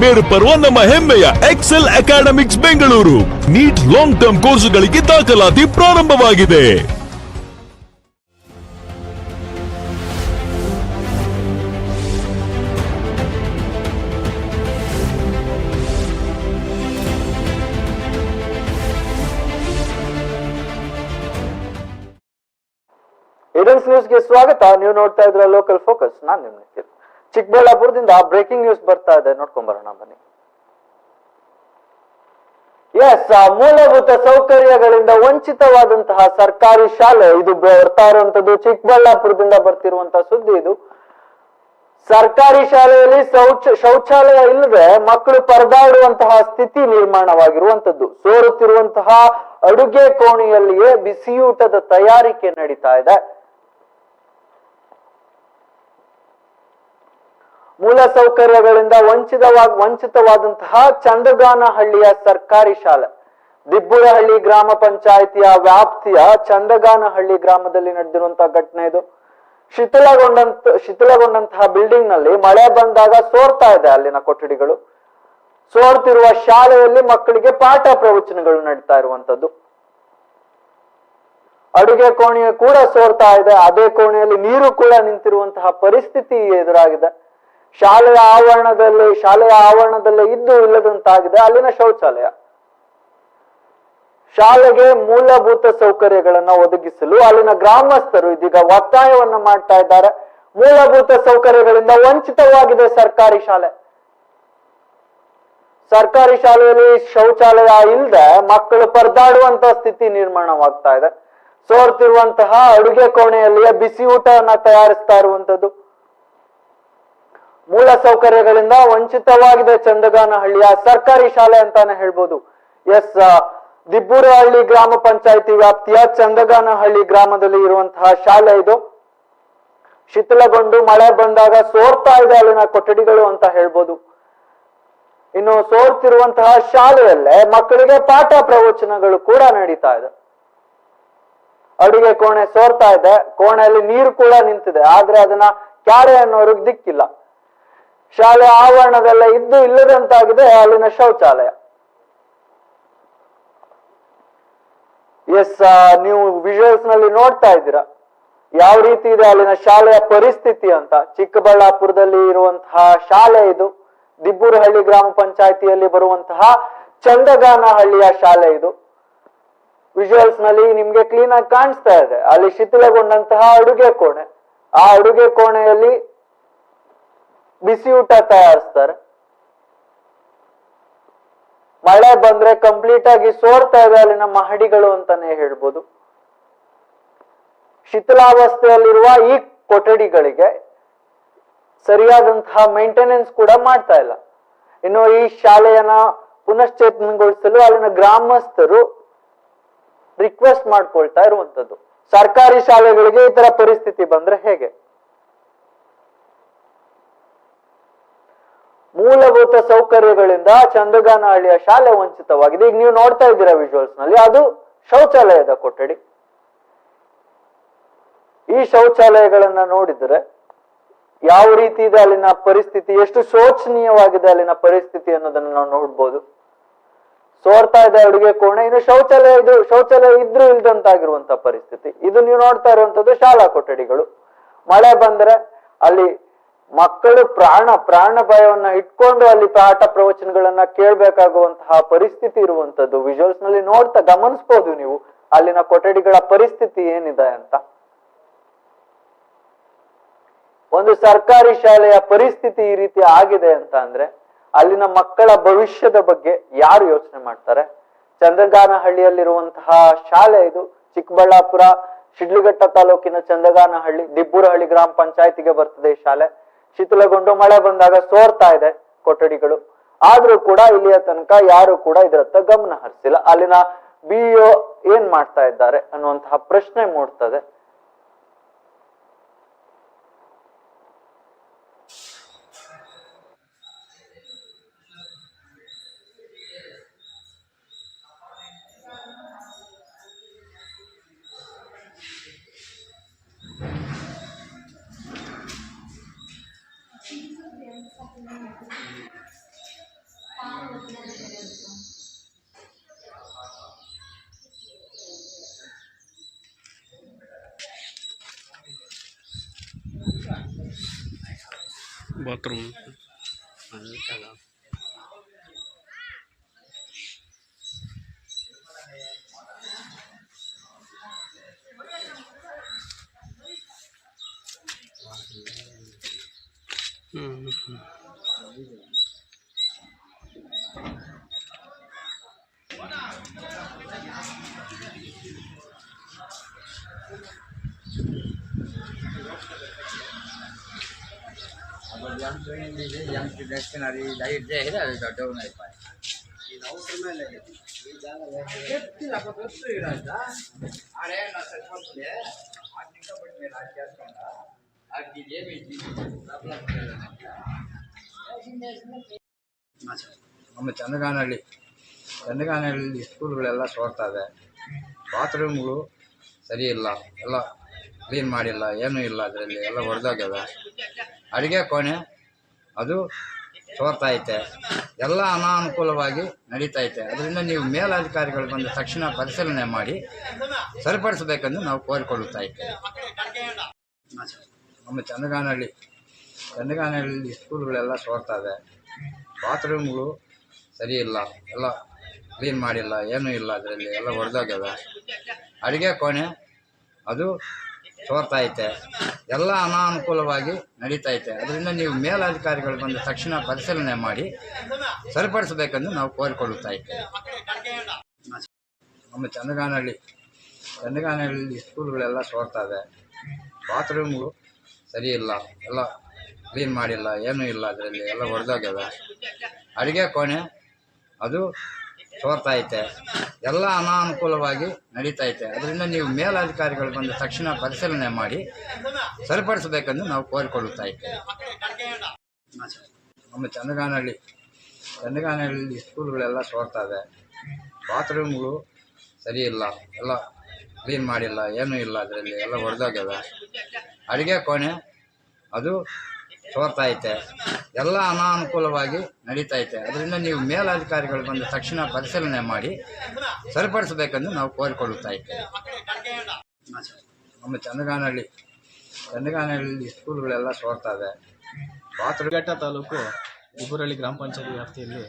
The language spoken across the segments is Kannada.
ಬೇರು ಪರ್ವ ನಮ್ಮ ಹೆಮ್ಮೆಯ Excel Academics Bengaluru. NEET long term ಕೋರ್ಸುಗಳಿಗೆ ದಾಖಲಾತಿ ಪ್ರಾರಂಭವಾಗಿದೆ. ನ್ಯೂಸ್ಗೆ ಸ್ವಾಗತ. ನೀವು ನೋಡ್ತಾ ಇದ್ರ ಲೋಕಲ್ ಫೋಕಸ್ ನಾನು ನಿಮ್ ನಿಖಿಲ್ ಚಿಕ್ಕಬಳ್ಳಾಪುರದಿಂದ ಬ್ರೇಕಿಂಗ್ ನ್ಯೂಸ್ ಬರ್ತಾ ಇದೆ. ನೋಡ್ಕೊಂಡ್ ಬರೋಣ ಬನ್ನಿ ಎಸ್ ಮೂಲಭೂತ ಸೌಕರ್ಯಗಳಿಂದ ವಂಚಿತವಾದಂತಹ ಸರ್ಕಾರಿ ಶಾಲೆ, ಇದು ಬರ್ತಾ ಇರುವಂತದ್ದು ಚಿಕ್ಕಬಳ್ಳಾಪುರದಿಂದ ಬರ್ತಿರುವಂತಹ ಸುದ್ದಿ ಇದು. ಸರ್ಕಾರಿ ಶಾಲೆಯಲ್ಲಿ ಶೌಚ, ಶೌಚಾಲಯ ಇಲ್ಲದೆ ಮಕ್ಕಳು ಪರದಾಡುವಂತಹ ಸ್ಥಿತಿ ನಿರ್ಮಾಣವಾಗಿರುವಂತದ್ದು ಸೋರುತ್ತಿರುವಂತಹ ಅಡುಗೆ ಕೋಣೆಯಲ್ಲಿಯೇ ಬಿಸಿಯೂಟದ ತಯಾರಿಕೆ ನಡೀತಾ ಇದೆ. ಮೂಲ ಸೌಕರ್ಯಗಳಿಂದ ವಂಚಿತವಾಗಿ, ವಂಚಿತವಾದಂತಹ ಚಂದಗಾನಹಳ್ಳಿಯ ಸರ್ಕಾರಿ ಶಾಲೆ. ದಿಬ್ಬುರಹಳ್ಳಿ ಗ್ರಾಮ ಪಂಚಾಯಿತಿಯ ವ್ಯಾಪ್ತಿಯ ಚಂದಗಾನಹಳ್ಳಿ ಗ್ರಾಮದಲ್ಲಿ ನಡೆದಿರುವಂತಹ ಘಟನೆ ಇದು. ಶಿಥಿಲಗೊಂಡಂತ, ಶಿಥಿಲಗೊಂಡಂತಹ ಬಿಲ್ಡಿಂಗ್ನಲ್ಲಿ ಮಳೆ ಬಂದಾಗ ಸೋರ್ತಾ ಇದೆ ಅಲ್ಲಿನ ಕೊಠಡಿಗಳು. ಸೋರ್ತಿರುವ ಶಾಲೆಯಲ್ಲಿ ಮಕ್ಕಳಿಗೆ ಪಾಠ ಪ್ರವಚನಗಳು ನಡೀತಾ ಇರುವಂತದ್ದು. ಅಡುಗೆ ಕೋಣೆಯ ಕೂಡ ಸೋರ್ತಾ ಇದೆ. ಅದೇ ಕೋಣೆಯಲ್ಲಿ ನೀರು ಕೂಡ ನಿಂತಿರುವಂತಹ ಪರಿಸ್ಥಿತಿ ಎದುರಾಗಿದೆ. ಶಾಲೆಯ ಆವರಣದಲ್ಲಿ ಶಾಲೆಯ ಆವರಣದಲ್ಲಿ ಇದ್ದು ಇಲ್ಲದಂತಾಗಿದೆ. ಅಲ್ಲಿನ ಶೌಚಾಲಯ. ಶಾಲೆಗೆ ಮೂಲಭೂತ ಸೌಕರ್ಯಗಳನ್ನ ಒದಗಿಸಲು ಅಲ್ಲಿನ ಗ್ರಾಮಸ್ಥರು ಇದೀಗ ಒತ್ತಾಯವನ್ನ ಮಾಡ್ತಾ ಇದ್ದಾರೆ. ಮೂಲಭೂತ ಸೌಕರ್ಯಗಳಿಂದ ವಂಚಿತವಾಗಿದೆ ಸರ್ಕಾರಿ ಶಾಲೆ. ಸರ್ಕಾರಿ ಶಾಲೆಯಲ್ಲಿ ಶೌಚಾಲಯ ಇಲ್ಲದೆ ಮಕ್ಕಳು ಪರದಾಡುವಂತಹ ಸ್ಥಿತಿ ನಿರ್ಮಾಣವಾಗ್ತಾ ಇದೆ. ಸೋರ್ತಿರುವಂತಹ ಅಡುಗೆ ಕೋಣೆಯಲ್ಲಿಯೇ ಬಿಸಿ ಊಟವನ್ನ ತಯಾರಿಸ್ತಾ ಇರುವಂತದ್ದು. ಮೂಲ ಸೌಕರ್ಯಗಳಿಂದ ವಂಚಿತವಾಗಿದೆ ಚಂದಗಾನಹಳ್ಳಿಯ ಸರ್ಕಾರಿ ಶಾಲೆ ಅಂತಾನೆ ಹೇಳ್ಬೋದು. ಎಸ್ ದಿಬ್ಬೂರಹಳ್ಳಿ ಗ್ರಾಮ ಪಂಚಾಯಿತಿ ವ್ಯಾಪ್ತಿಯ ಚಂದಗಾನಹಳ್ಳಿ ಗ್ರಾಮದಲ್ಲಿ ಇರುವಂತಹ ಶಾಲೆ ಇದು. ಶಿಥಿಲಗೊಂಡು ಮಳೆ ಬಂದಾಗ ಸೋರ್ತಾ ಇದೆ ಅಲ್ಲಿನ ಕೊಠಡಿಗಳು ಅಂತ ಹೇಳ್ಬೋದು. ಇನ್ನು ಸೋರ್ತಿರುವಂತಹ ಶಾಲೆಯಲ್ಲೇ ಮಕ್ಕಳಿಗೆ ಪಾಠ ಪ್ರವಚನಗಳು ಕೂಡ ನಡೀತಾ ಇದೆ. ಅಡುಗೆ ಕೋಣೆ ಸೋರ್ತಾ ಇದೆ. ಕೋಣೆಯಲ್ಲಿ ನೀರು ಕೂಡ ನಿಂತಿದೆ. ಆದ್ರೆ ಅದನ್ನ ಕ್ಯಾರೆ ಅನ್ನೋರಿಗೆ ದಿಕ್ಕಿಲ್ಲ. ಶಾಲೆ ಆವರಣದೆಲ್ಲ ಇದ್ದು ಇಲ್ಲದಂತಾಗಿದೆ ಅಲ್ಲಿನ ಶೌಚಾಲಯ. ಎಸ್ ನೀವು ವಿಜುವಲ್ಸ್ನಲ್ಲಿ ನೋಡ್ತಾ ಇದ್ದೀರಾ. ಯಾವ ರೀತಿ ಇದೆ ಅಲ್ಲಿನ ಶಾಲೆಯ ಪರಿಸ್ಥಿತಿ ಅಂತ. ಚಿಕ್ಕಬಳ್ಳಾಪುರದಲ್ಲಿ ಇರುವಂತಹ ಶಾಲೆ ಇದು. ದಿಬ್ಬೂರಹಳ್ಳಿ ಗ್ರಾಮ ಪಂಚಾಯಿತಿಯಲ್ಲಿ ಬರುವಂತಹ ಚಂದಗಾನಹಳ್ಳಿಯ ಶಾಲೆ ಇದು. ವಿಜುವಲ್ಸ್ನಲ್ಲಿ ನಿಮ್ಗೆ ಕ್ಲೀನ್ ಆಗಿ ಕಾಣಿಸ್ತಾ ಇದೆ. ಅಲ್ಲಿ ಶಿಥಿಲಗೊಂಡಂತಹ ಅಡುಗೆ ಕೋಣೆ. ಆ ಅಡುಗೆ ಕೋಣೆಯಲ್ಲಿ ಬಿಸಿ ಊಟ ತಯಾರಿಸ್ತಾರೆ. ಮಳೆ ಬಂದ್ರೆ ಕಂಪ್ಲೀಟ್ ಆಗಿ ಸೋರ್ತಾ ಇದೆ ಅಲ್ಲಿನ ಮಹಡಿಗಳು ಅಂತಾನೆ ಹೇಳ್ಬೋದು. ಶಿಥಿಲಾವಸ್ಥೆಯಲ್ಲಿರುವ ಈ ಕೊಠಡಿಗಳಿಗೆ ಸರಿಯಾದಂತಹ ಮೇಂಟೆನೆನ್ಸ್ ಕೂಡ ಮಾಡ್ತಾ ಇಲ್ಲ. ಇನ್ನು ಈ ಶಾಲೆಯನ್ನ ಪುನಶ್ಚೇತನಗೊಳಿಸಲು ಅಲ್ಲಿನ ಗ್ರಾಮಸ್ಥರು ರಿಕ್ವೆಸ್ಟ್ ಮಾಡ್ಕೊಳ್ತಾ ಇರುವಂತದ್ದು. ಸರ್ಕಾರಿ ಶಾಲೆಗಳಿಗೆ ಈ ತರ ಪರಿಸ್ಥಿತಿ ಬಂದ್ರೆ ಹೇಗೆ? ಮೂಲಭೂತ ಸೌಕರ್ಯಗಳಿಂದ ಚಂದಗಾನಹಳ್ಳಿಯ ಶಾಲೆ ವಂಚಿತವಾಗಿದೆ. ಈಗ ನೀವು ನೋಡ್ತಾ ಇದ್ದೀರಾ ವಿಜುವಲ್ಸ್ನಲ್ಲಿ, ಅದು ಶೌಚಾಲಯದ ಕೊಠಡಿ. ಈ ಶೌಚಾಲಯಗಳನ್ನ ನೋಡಿದ್ರೆ ಯಾವ ರೀತಿ ಇದೆ ಅಲ್ಲಿನ ಪರಿಸ್ಥಿತಿ, ಎಷ್ಟು ಶೋಚನೀಯವಾಗಿದೆ ಅಲ್ಲಿನ ಪರಿಸ್ಥಿತಿ ಅನ್ನೋದನ್ನ ನಾವು ನೋಡ್ಬೋದು. ಸೋರ್ತಾ ಇದೆ ಅಡುಗೆ ಕೋಣೆ, ಇನ್ನು ಶೌಚಾಲಯ ಇದು, ಶೌಚಾಲಯ ಇದ್ರೂ ಇಲ್ದಂತಾಗಿರುವಂತ ಪರಿಸ್ಥಿತಿ. ಇದು ನೀವು ನೋಡ್ತಾ ಇರುವಂತದ್ದು ಶಾಲಾ ಕೊಠಡಿಗಳು. ಮಳೆ ಬಂದ್ರೆ ಅಲ್ಲಿ ಮಕ್ಕಳು ಪ್ರಾಣ ಪ್ರಾಣ ಭಯವನ್ನ ಇಟ್ಕೊಂಡು ಅಲ್ಲಿ ಪಾಠ ಪ್ರವಚನಗಳನ್ನ ಕೇಳ್ಬೇಕಾಗುವಂತಹ ಪರಿಸ್ಥಿತಿ ಇರುವಂತದ್ದು. ವಿಜುವಲ್ಸ್ನಲ್ಲಿ ನೋಡ್ತಾ ಗಮನಿಸ್ಬೋದು ನೀವು, ಅಲ್ಲಿನ ಕೊಠಡಿಗಳ ಪರಿಸ್ಥಿತಿ ಏನಿದೆ ಅಂತ. ಒಂದು ಸರ್ಕಾರಿ ಶಾಲೆಯ ಪರಿಸ್ಥಿತಿ ಈ ರೀತಿ ಆಗಿದೆ ಅಂತ ಅಂದ್ರೆ, ಅಲ್ಲಿನ ಮಕ್ಕಳ ಭವಿಷ್ಯದ ಬಗ್ಗೆ ಯಾರು ಯೋಚನೆ ಮಾಡ್ತಾರೆ? ಚಂದ್ರಗಾನಹಳ್ಳಿಯಲ್ಲಿರುವಂತಹ ಶಾಲೆ ಇದು, ಚಿಕ್ಕಬಳ್ಳಾಪುರ, ಶಿಡ್ಲಘಟ್ಟ ತಾಲೂಕಿನ ಚಂದ್ರಗಾನಹಳ್ಳಿ, ದಿಬ್ಬೂರಹಳ್ಳಿ ಗ್ರಾಮ ಪಂಚಾಯತಿಗೆ ಬರ್ತದೆ ಈ ಶಾಲೆ. ಶಿಥಿಲಗೊಂಡು ಮಳೆ ಬಂದಾಗ ಸೋರ್ತಾ ಇದೆ ಕೊಠಡಿಗಳು. ಆದ್ರೂ ಕೂಡ ಇಲ್ಲಿಯ ತನಕ ಯಾರು ಕೂಡ ಇದರತ್ತ ಗಮನ ಹರಿಸಿಲ್ಲ. ಅಲ್ಲಿನ ಬಿಇಒ ಏನ್ ಮಾಡ್ತಾ ಇದ್ದಾರೆ ಅನ್ನುವಂತಹ ಪ್ರಶ್ನೆ ಮೂಡ್ತದೆ. ನಮ್ಮ ಚಂದಗಾನಹಳ್ಳಿ. ಚಂದಗಾನಹಳ್ಳಿ ಸ್ಕೂಲ್ಗಳೆಲ್ಲ ಸೋರ್ತಾ ಇದೆ. ಬಾತ್ರೂಮ್ಗಳು ಸರಿ ಇಲ್ಲ. ಎಲ್ಲ ಕ್ಲೀನ್ ಮಾಡಿಲ್ಲ. ಏನೂ ಇಲ್ಲ ಅದರಲ್ಲಿ. ಎಲ್ಲ ಹೊಡೆದೋಗ್ಯವೆ ಅಡುಗೆ ಕೋಣೆ ಅದು ಸೋರ್ತಾ ಐತೆ. ಎಲ್ಲ ಅನಾನುಕೂಲವಾಗಿ ನಡೀತಾ ಐತೆ. ಅದರಿಂದ ನೀವು ಮೇಲಧಿಕಾರಿಗಳು ಬಂದ ತಕ್ಷಣ ಪರಿಶೀಲನೆ ಮಾಡಿ ಸರಿಪಡಿಸಬೇಕೆಂದು ನಾವು ಕೋರಿಕೊಳ್ಳುತ್ತಾ ಇದ್ದೇವೆ. ನಮ್ಮ ಚಂದಗಾನಹಳ್ಳಿ. ಚಂದಗಾನಹಳ್ಳಿ ಸ್ಕೂಲ್ಗಳೆಲ್ಲ ಸೋರ್ತಾ ಇದೆ. ಬಾತ್ರೂಮ್ಗಳು ಸರಿ ಇಲ್ಲ. ಎಲ್ಲ ಕ್ಲೀನ್ ಮಾಡಿಲ್ಲ. ಏನೂ ಇಲ್ಲ ಅದರಲ್ಲಿ. ಎಲ್ಲ ಹೊಡೆದೋಗ್ಯವೆ ಅಡುಗೆ ಕೋಣೆ. ಅದು ಸೋರ್ತಾ ಐತೆ. ಎಲ್ಲ ಅನಾನುಕೂಲವಾಗಿ ನಡೀತಾ ಐತೆ. ಅದರಿಂದ ನೀವು ಮೇಲಧಿಕಾರಿಗಳು ಬಂದು ತಕ್ಷಣ ಪರಿಶೀಲನೆ ಮಾಡಿ ಸರಿಪಡಿಸಬೇಕೆಂದು ನಾವು ಕೋರಿಕೊಳ್ಳುತ್ತಾ ಇದ್ದೇವೆ. ನಮ್ಮ ಚಂದಗಾನಹಳ್ಳಿ ಚಂದಗಾನಹಳ್ಳಿ ಸ್ಕೂಲ್ಗಳೆಲ್ಲ ಸೋರ್ತಾ ಇದೆ. ಬಾತ್ರೂಮ್ಗಳು ಸರಿ ಇಲ್ಲ. ಎಲ್ಲ ಕ್ಲೀನ್ ಮಾಡಿಲ್ಲ. ಏನೂ ಇಲ್ಲ ಅದರಲ್ಲಿ. ಎಲ್ಲ ಹೊಡೆದೋಗ್ಯದ ಅಡುಗೆ ಕೋಣೆ, ಅದು ಸೋರ್ತಾ ಐತೆ ಎಲ್ಲ ಅನಾನುಕೂಲವಾಗಿ ನಡೀತಾ ಐತೆ ಅದರಿಂದ ನೀವು ಮೇಲಧಿಕಾರಿಗಳು ಬಂದು ತಕ್ಷಣ ಪರಿಶೀಲನೆ ಮಾಡಿ ಸರಿಪಡಿಸಬೇಕೆಂದು ನಾವು ಕೋರಿಕೊಳ್ಳುತ್ತಾ ಇದ್ದೇವೆ. ನಮ್ಮ ಚಂದಗಾನಹಳ್ಳಿ ಚಂದಗಾನಹಳ್ಳಿ ಸ್ಕೂಲ್ಗಳೆಲ್ಲ ಸೋರ್ತಾ ಇದೆ ಬಾತ್ರೂಮ್ಗಳು ಸರಿ ಇಲ್ಲ ಎಲ್ಲ ಕ್ಲೀನ್ ಮಾಡಿಲ್ಲ. ಏನೂ ಇಲ್ಲ ಅದರಲ್ಲಿ. ಎಲ್ಲ ಹೊಡೆದೋಗ್ಯವೆ ಅಡುಗೆ ಕೋಣೆ, ಅದು ಸೋರ್ತಾ ಐತೆ. ಎಲ್ಲ ಅನಾನುಕೂಲವಾಗಿ ನಡೀತಾ ಐತೆ. ಅದರಿಂದ ನೀವು ಮೇಲಧಿಕಾರಿಗಳು ಬಂದ ತಕ್ಷಣ ಪರಿಶೀಲನೆ ಮಾಡಿ ಸರಿಪಡಿಸಬೇಕೆಂದು ನಾವು ಕೋರಿಕೊಳ್ಳುತ್ತಾ ಇದ್ದೇವೆ. ನಮ್ಮ ಚಂದಗಾನಹಳ್ಳಿ ಚಂದಗಾನಹಳ್ಳಿ ಸ್ಕೂಲ್ಗಳೆಲ್ಲ ಸೋರ್ತಾ ಇದೆ. ಬಾತ್ರೂಮ್ ಘಟ್ಟ ತಾಲೂಕು ಉಗುರಳ್ಳಿ ಗ್ರಾಮ ಪಂಚಾಯತಿ ವ್ಯಾಪ್ತಿಯಲ್ಲಿ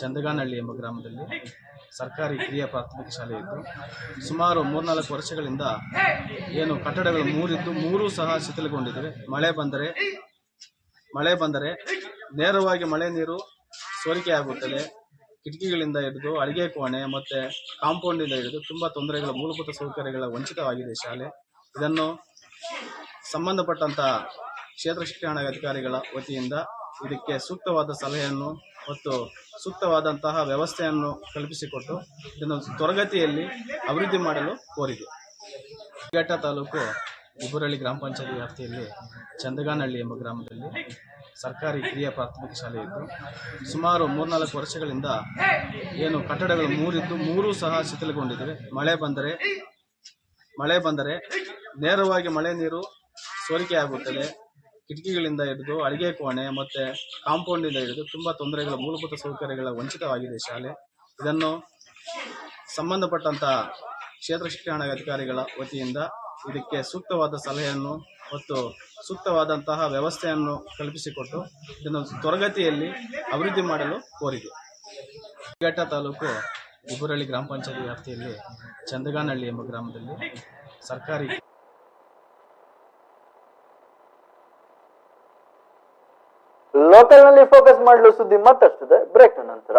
ಚಂದಗಾನಹಳ್ಳಿ ಎಂಬ ಗ್ರಾಮದಲ್ಲಿ ಸರ್ಕಾರಿ ಹಿರಿಯ ಪ್ರಾಥಮಿಕ ಶಾಲೆ ಇದ್ದು, ಸುಮಾರು ಮೂರ್ನಾಲ್ಕು ವರ್ಷಗಳಿಂದ ಏನು ಕಟ್ಟಡಗಳು ಮೂರಿದ್ದು, ಮೂರೂ ಸಹ ಶಿಥಿಲಗೊಂಡಿದೆ. ಮಳೆ ಬಂದರೆ ಮಳೆ ಬಂದರೆ ನೇರವಾಗಿ ಮಳೆ ನೀರು ಸೋರಿಕೆಯಾಗುತ್ತದೆ ಕಿಟಕಿಗಳಿಂದ ಹಿಡಿದು ಅಡಿಗೆ ಕೋಣೆ ಮತ್ತು ಕಾಂಪೌಂಡಿಂದ ಹಿಡಿದು ತುಂಬ ತೊಂದರೆಗಳ ಮೂಲಭೂತ ಸೌಕರ್ಯಗಳ ವಂಚಿತವಾಗಿದೆ ಶಾಲೆ. ಇದನ್ನು ಸಂಬಂಧಪಟ್ಟಂತ ಕ್ಷೇತ್ರ ಶಿಕ್ಷಣಾಧಿಕಾರಿಗಳ ವತಿಯಿಂದ ಇದಕ್ಕೆ ಸೂಕ್ತವಾದ ಸಲಹೆಯನ್ನು ಮತ್ತು ಸೂಕ್ತವಾದಂತಹ ವ್ಯವಸ್ಥೆಯನ್ನು ಕಲ್ಪಿಸಿಕೊಟ್ಟು ಇದನ್ನು ತ್ವರಗತಿಯಲ್ಲಿ ಅಭಿವೃದ್ಧಿ ಮಾಡಲು ಕೋರಿದೆ. ಘಟ್ಟ ತಾಲೂಕು ಗುಬ್ಬರಳ್ಳಿ ಗ್ರಾಮ ಪಂಚಾಯತಿ ವ್ಯಾಪ್ತಿಯಲ್ಲಿ ಚಂದಗಾನಹಳ್ಳಿ ಎಂಬ ಗ್ರಾಮದಲ್ಲಿ ಸರ್ಕಾರಿ ಹಿರಿಯ ಪ್ರಾಥಮಿಕ ಶಾಲೆ ಇದ್ದು ಸುಮಾರು ಮೂರ್ನಾಲ್ಕು ವರ್ಷಗಳಿಂದ ಏನು ಕಟ್ಟಡಗಳು ಮೂರಿದ್ದು, ಮೂರೂ ಸಹ ಶಿಥಿಲಗೊಂಡಿದೆ ಮಳೆ ಬಂದರೆ ಮಳೆ ಬಂದರೆ ನೇರವಾಗಿ ಮಳೆ ನೀರು ಸೋರಿಕೆ ಆಗುತ್ತದೆ. ಕಿಟಕಿಗಳಿಂದ ಹಿಡಿದು ಅಡಿಗೆ ಕೋಣೆ ಮತ್ತು ಕಾಂಪೌಂಡಿಂದ ಹಿಡಿದು ತುಂಬ ತೊಂದರೆಗಳ ಮೂಲಭೂತ ಸೌಕರ್ಯಗಳ ವಂಚಿತವಾಗಿದೆ ಶಾಲೆ. ಇದನ್ನು ಸಂಬಂಧಪಟ್ಟಂತಹ ಕ್ಷೇತ್ರ ಶಿಕ್ಷಣಾಧಿಕಾರಿಗಳ ವತಿಯಿಂದ ಇದಕ್ಕೆ ಸೂಕ್ತವಾದ ಸಲಹೆಯನ್ನು ಮತ್ತು ಸೂಕ್ತವಾದಂತಹ ವ್ಯವಸ್ಥೆಯನ್ನು ಕಲ್ಪಿಸಿಕೊಟ್ಟು ಇದನ್ನು ತ್ವರಗತಿಯಲ್ಲಿ ಅಭಿವೃದ್ಧಿ ಮಾಡಲು ಕೋರಿದೆ. ಘಟ್ಟ ತಾಲೂಕು ಇಬ್ಬರಳ್ಳಿ ಗ್ರಾಮ ಪಂಚಾಯತಿ ವ್ಯಾಪ್ತಿಯಲ್ಲಿ ಚಂದಗಾನಹಳ್ಳಿ ಎಂಬ ಗ್ರಾಮದಲ್ಲಿ ಸರ್ಕಾರಿ ಲೋಕಲ್ನಲ್ಲಿ ಫೋಕಸ್ ಮಾಡಲು ಸುದ್ದಿ ಮತ್ತಷ್ಟಿದೆ. ಬ್ರೇಕ್ ನಂತರ.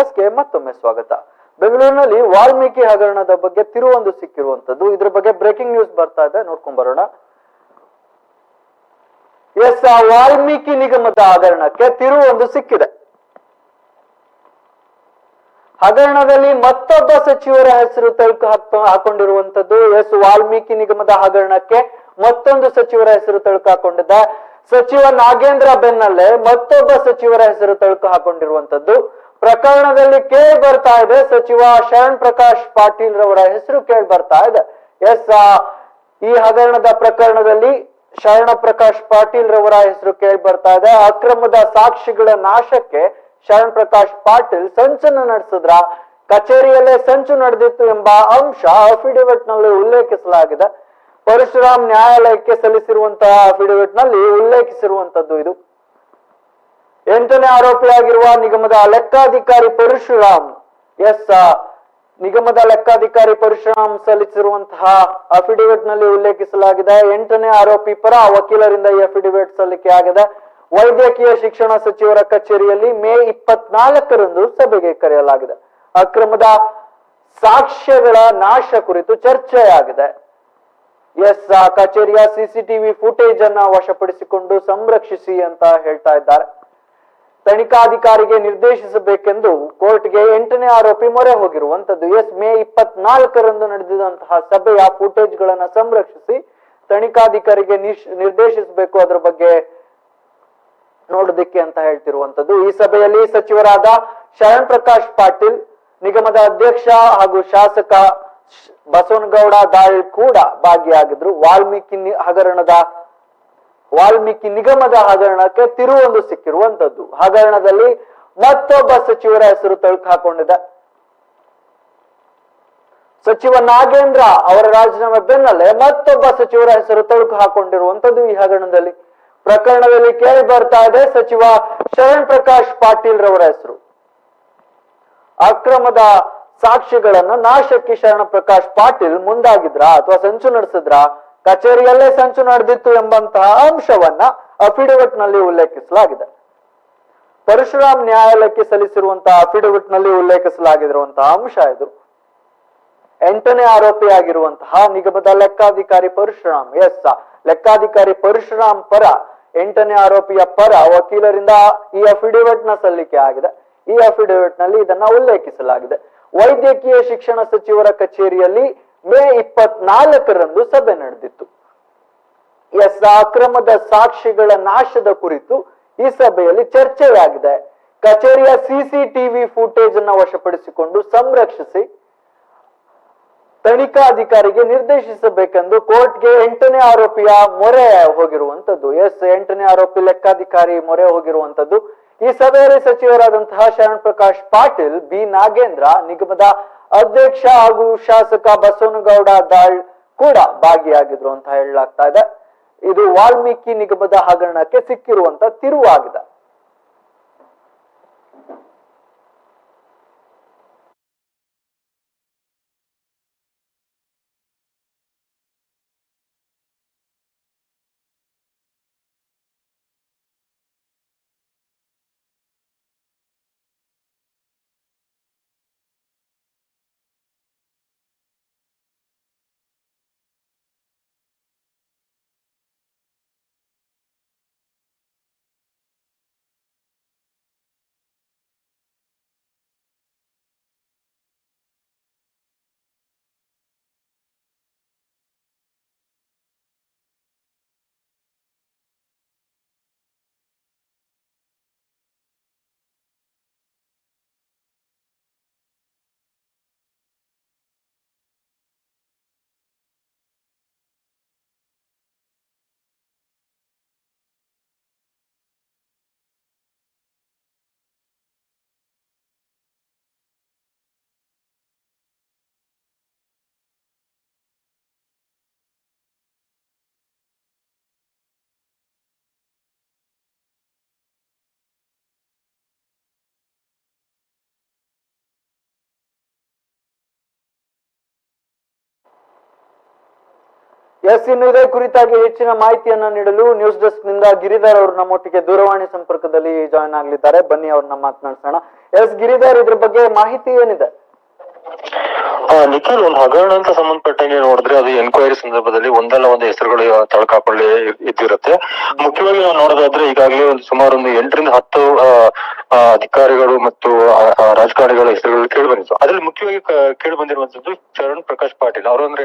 ಫೋಕಸ್ಗೆ ಮತ್ತೊಮ್ಮೆ ಸ್ವಾಗತ. ಬೆಂಗಳೂರಿನಲ್ಲಿ ವಾಲ್ಮೀಕಿ ಹಗರಣದ ಬಗ್ಗೆ ತಿರುವೊಂದು ಸಿಕ್ಕಿರುವಂತದ್ದು ಇದ್ರ ಬಗ್ಗೆ ಬ್ರೇಕಿಂಗ್ ನ್ಯೂಸ್ ಬರ್ತಾ ಇದೆ. ನೋಡ್ಕೊಂಡ್ ಬರೋಣ. ಎಸ್ ವಾಲ್ಮೀಕಿ ನಿಗಮದ ಹಗರಣಕ್ಕೆ ತಿರುವೊಂದು ಸಿಕ್ಕಿದೆ. ಹಗರಣದಲ್ಲಿ ಮತ್ತೊಬ್ಬ ಸಚಿವರ ಹೆಸರು ತಳುಕು ಹಾಕೊಂಡಿರುವಂತದ್ದು ಎಸ್, ವಾಲ್ಮೀಕಿ ನಿಗಮದ ಹಗರಣಕ್ಕೆ ಮತ್ತೊಂದು ಸಚಿವರ ಹೆಸರು ತಳುಕು ಹಾಕೊಂಡಿದ್ದ ಸಚಿವ ನಾಗೇಂದ್ರ ಬೆನ್ನಲ್ಲೇ ಮತ್ತೊಬ್ಬ ಸಚಿವರ ಹೆಸರು ತಳುಕು ಹಾಕೊಂಡಿರುವಂತದ್ದು ಪ್ರಕರಣದಲ್ಲಿ ಕೇಳಿ ಬರ್ತಾ ಇದೆ. ಸಚಿವ ಶರಣ್ ಪ್ರಕಾಶ್ ಪಾಟೀಲ್ ರವರ ಹೆಸರು ಕೇಳಿ ಬರ್ತಾ ಇದೆ. ಎಸ್ ಈ ಹಗರಣದ ಪ್ರಕರಣದಲ್ಲಿ ಶರಣ ಪ್ರಕಾಶ್ ಪಾಟೀಲ್ ರವರ ಹೆಸರು ಕೇಳಿ ಬರ್ತಾ ಇದೆ. ಅಕ್ರಮದ ಸಾಕ್ಷಿಗಳ ನಾಶಕ್ಕೆ ಶರಣ್ ಪ್ರಕಾಶ್ ಪಾಟೀಲ್ ಸಂಚನ ನಡೆಸಿದ್ರ? ಕಚೇರಿಯಲ್ಲೇ ಸಂಚು ನಡೆದಿತ್ತು ಎಂಬ ಅಂಶ ಅಫಿಡವಿಟ್ನಲ್ಲಿ ಉಲ್ಲೇಖಿಸಲಾಗಿದೆ. ಪರಶುರಾಮ್ ನ್ಯಾಯಾಲಯಕ್ಕೆ ಸಲ್ಲಿಸಿರುವಂತಹ ಅಫಿಡವಿಟ್ನಲ್ಲಿ ಉಲ್ಲೇಖಿಸಿರುವಂತದ್ದು ಇದು. ಎಂಟನೇ ಆರೋಪಿಯಾಗಿರುವ ನಿಗಮದ ಲೆಕ್ಕಾಧಿಕಾರಿ ಪರಶುರಾಮ್, ಎಸ್ ನಿಗಮದ ಲೆಕ್ಕಾಧಿಕಾರಿ ಪರಶುರಾಮ್ ಸಲ್ಲಿಸಿರುವಂತಹ ಅಫಿಡವಿಟ್ನಲ್ಲಿ ಉಲ್ಲೇಖಿಸಲಾಗಿದೆ. ಎಂಟನೇ ಆರೋಪಿ ಪರ ವಕೀಲರಿಂದ ಈ ಅಫಿಡವಿಟ್ ಸಲ್ಲಿಕೆ ಆಗಿದೆ. ವೈದ್ಯಕೀಯ ಶಿಕ್ಷಣ ಸಚಿವರ ಕಚೇರಿಯಲ್ಲಿ ಮೇ ಇಪ್ಪತ್ನಾಲ್ಕರಂದು ಸಭೆಗೆ ಕರೆಯಲಾಗಿದೆ. ಅಕ್ರಮದ ಸಾಕ್ಷ್ಯಗಳ ನಾಶ ಕುರಿತು ಚರ್ಚೆಯಾಗಿದೆ. ಎಸ್ ಕಚೇರಿಯ ಸಿಸಿಟಿವಿ ಫುಟೇಜ್ ಅನ್ನ ವಶಪಡಿಸಿಕೊಂಡು ಸಂರಕ್ಷಿಸಿ ಅಂತ ಹೇಳ್ತಾ ಇದ್ದಾರೆ. ತನಿಖಾಧಿಕಾರಿಗೆ ನಿರ್ದೇಶಿಸಬೇಕೆಂದು ಕೋರ್ಟ್ಗೆ ಎಂಟನೇ ಆರೋಪಿ ಮೊರೆ ಹೋಗಿರುವಂತದ್ದು. ಎಸ್, ಮೇ ಇಪ್ಪತ್ನಾಲ್ಕರಂದು ನಡೆದಿದಂತಹ ಸಭೆಯ ಫುಟೇಜ್ ಗಳನ್ನ ಸಂರಕ್ಷಿಸಿ ತನಿಖಾಧಿಕಾರಿಗೆ ನಿರ್ದೇಶಿಸಬೇಕು, ಅದರ ಬಗ್ಗೆ ನೋಡೋದಿಕ್ಕೆ ಅಂತ ಹೇಳ್ತಿರುವಂತದ್ದು. ಈ ಸಭೆಯಲ್ಲಿ ಸಚಿವರಾದ ಶರಣ್ ಪ್ರಕಾಶ್ ಪಾಟೀಲ್, ನಿಗಮದ ಅಧ್ಯಕ್ಷ ಹಾಗೂ ಶಾಸಕ ಬಸವನಗೌಡ ದಾಳ್ ಕೂಡ ಭಾಗಿಯಾಗಿದ್ರು. ವಾಲ್ಮೀಕಿ ಹಗರಣದ ವಾಲ್ಮೀಕಿ ನಿಗಮದ ಹಗರಣಕ್ಕೆ ತಿರುವೊಂದು ಸಿಕ್ಕಿರುವಂತದ್ದು ಹಗರಣದಲ್ಲಿ ಮತ್ತೊಬ್ಬ ಸಚಿವರ ಹೆಸರು ತಳುಕು ಹಾಕೊಂಡಿದೆ ಸಚಿವ ನಾಗೇಂದ್ರ ಅವರ ರಾಜೀನಾಮೆ ಬೆನ್ನಲ್ಲೇ ಮತ್ತೊಬ್ಬ ಸಚಿವರ ಹೆಸರು ತಳುಕು ಹಾಕೊಂಡಿರುವಂತದ್ದು ಈ ಹಗರಣದಲ್ಲಿ. ಪ್ರಕರಣದಲ್ಲಿ ಕೇಳಿ ಬರ್ತಾ ಇದೆ ಸಚಿವ ಶರಣ್ ಪ್ರಕಾಶ್ ಪಾಟೀಲ್ ರವರ ಹೆಸರು. ಅಕ್ರಮದ ಸಾಕ್ಷಿಗಳನ್ನ ನಾಶಕ್ಕೆ ಶರಣ ಪ್ರಕಾಶ್ ಪಾಟೀಲ್ ಮುಂದಾಗಿದ್ರ ಅಥವಾ ಸಂಚು ನಡೆಸಿದ್ರ? ಕಚೇರಿಯಲ್ಲೇ ಸಂಚು ನಡೆದಿತ್ತು ಎಂಬಂತಹ ಅಂಶವನ್ನ ಅಫಿಡವಿಟ್ನಲ್ಲಿ ಉಲ್ಲೇಖಿಸಲಾಗಿದೆ. ಪರಶುರಾಮ್ ನ್ಯಾಯಾಲಯಕ್ಕೆ ಸಲ್ಲಿಸಿರುವಂತಹ ಅಫಿಡವಿಟ್ನಲ್ಲಿ ಉಲ್ಲೇಖಿಸಲಾಗಿರುವಂತಹ ಅಂಶ ಇದು. ಎಂಟನೇ ಆರೋಪಿಯಾಗಿರುವಂತಹ ನಿಗಮದ ಲೆಕ್ಕಾಧಿಕಾರಿ ಪರಶುರಾಮ್, ಎಸ್ ಲೆಕ್ಕಾಧಿಕಾರಿ ಪರಶುರಾಮ್ ಪರ, ಎಂಟನೇ ಆರೋಪಿಯ ಪರ ವಕೀಲರಿಂದ ಈ ಅಫಿಡವಿಟ್ನ ಸಲ್ಲಿಕೆ ಆಗಿದೆ. ಈ ಅಫಿಡವಿಟ್ನಲ್ಲಿ ಇದನ್ನ ಉಲ್ಲೇಖಿಸಲಾಗಿದೆ. ವೈದ್ಯಕೀಯ ಶಿಕ್ಷಣ ಸಚಿವರ ಕಚೇರಿಯಲ್ಲಿ ಮೇ ಇಪ್ಪತ್ನಾಲ್ಕರಂದು ಸಭೆ ನಡೆದಿತ್ತು. ಎಸ್, ಅಕ್ರಮದ ಸಾಕ್ಷಿಗಳ ನಾಶದ ಕುರಿತು ಈ ಸಭೆಯಲ್ಲಿ ಚರ್ಚೆಯಾಗಿದೆ. ಕಚೇರಿಯ ಸಿಸಿಟಿವಿ ಫುಟೇಜ್ ಅನ್ನ ವಶಪಡಿಸಿಕೊಂಡು ಸಂರಕ್ಷಿಸಿ ತನಿಖಾಧಿಕಾರಿಗೆ ನಿರ್ದೇಶಿಸಬೇಕೆಂದು ಕೋರ್ಟ್ಗೆ ಎಂಟನೇ ಆರೋಪಿಯ ಮೊರೆ ಹೋಗಿರುವಂತದ್ದು ಎಸ್, ಎಂಟನೇ ಆರೋಪಿ ಲೆಕ್ಕಾಧಿಕಾರಿ ಮೊರೆ ಹೋಗಿರುವಂತದ್ದು ಈ ಸಭೆಯಲ್ಲಿ ಸಚಿವರಾದಂತಹ ಶರಣ್ ಪ್ರಕಾಶ್ ಪಾಟೀಲ್, ಬಿ ನಾಗೇಂದ್ರ, ನಿಗಮದ ಅಧ್ಯಕ್ಷ ಹಾಗೂ ಶಾಸಕ ಬಸವನಗೌಡ ದಾಳ್ ಕೂಡ ಭಾಗಿಯಾಗಿದ್ರು ಅಂತ ಹೇಳಲಾಗ್ತಾ ಇದೆ. ಇದು ವಾಲ್ಮೀಕಿ ನಿಗಮದ ಹಗರಣಕ್ಕೆ ಸಿಕ್ಕಿರುವಂತ ತಿರುವಾಗಿದೆ. ಎಸ್ ಇನ್ನು ಇದೇ ಕುರಿತಾಗಿ ಹೆಚ್ಚಿನ ಮಾಹಿತಿಯನ್ನ ನೀಡಲು ನ್ಯೂಸ್ ಡೆಸ್ಕ್ನಿಂದ ಗಿರಿಧರ್ ಅವರು ನಮ್ಮೊಟ್ಟಿಗೆ ದೂರವಾಣಿ ಸಂಪರ್ಕದಲ್ಲಿ ಜಾಯಿನ್ ಆಗಲಿದ್ದಾರೆ. ಬನ್ನಿ ಅವ್ರನ್ನ ಮಾತನಾಡ್ಸೋಣ. ಎಸ್ ಗಿರಿಧರ್, ಇದ್ರ ಬಗ್ಗೆ ಮಾಹಿತಿ ಏನಿದೆ? ನಿಖಿಲ್ ಒಂದು ಅಂತ ಸಂಬಂಧಪಟ್ಟಂಗೆ ನೋಡಿದ್ರೆ ಅದು ಎನ್ಕ್ವೈರಿ ಸಂದರ್ಭದಲ್ಲಿ ಒಂದಲ್ಲ ಒಂದು ಹೆಸರುಗಳು ತಳಕಾಕೊಳ್ಳಿ ಇದ್ದಿರುತ್ತೆ. ಮುಖ್ಯವಾಗಿ ನಾವು ನೋಡೋದಾದ್ರೆ ಈಗಾಗಲೇ ಒಂದು ಸುಮಾರು ಒಂದು ಎಂಟರಿಂದ ಹತ್ತು ಅಧಿಕಾರಿಗಳು ಮತ್ತು ರಾಜಕಾರಣಿಗಳ ಹೆಸರುಗಳು ಕೇಳಿ ಬಂದಿತ್ತು. ಅದ್ರಲ್ಲಿ ಮುಖ್ಯವಾಗಿ ಕೇಳಿ ಬಂದಿರುವಂತದ್ದು ಚರಣ್ ಪ್ರಕಾಶ್ ಪಾಟೀಲ್. ಅವರು ಅಂದ್ರೆ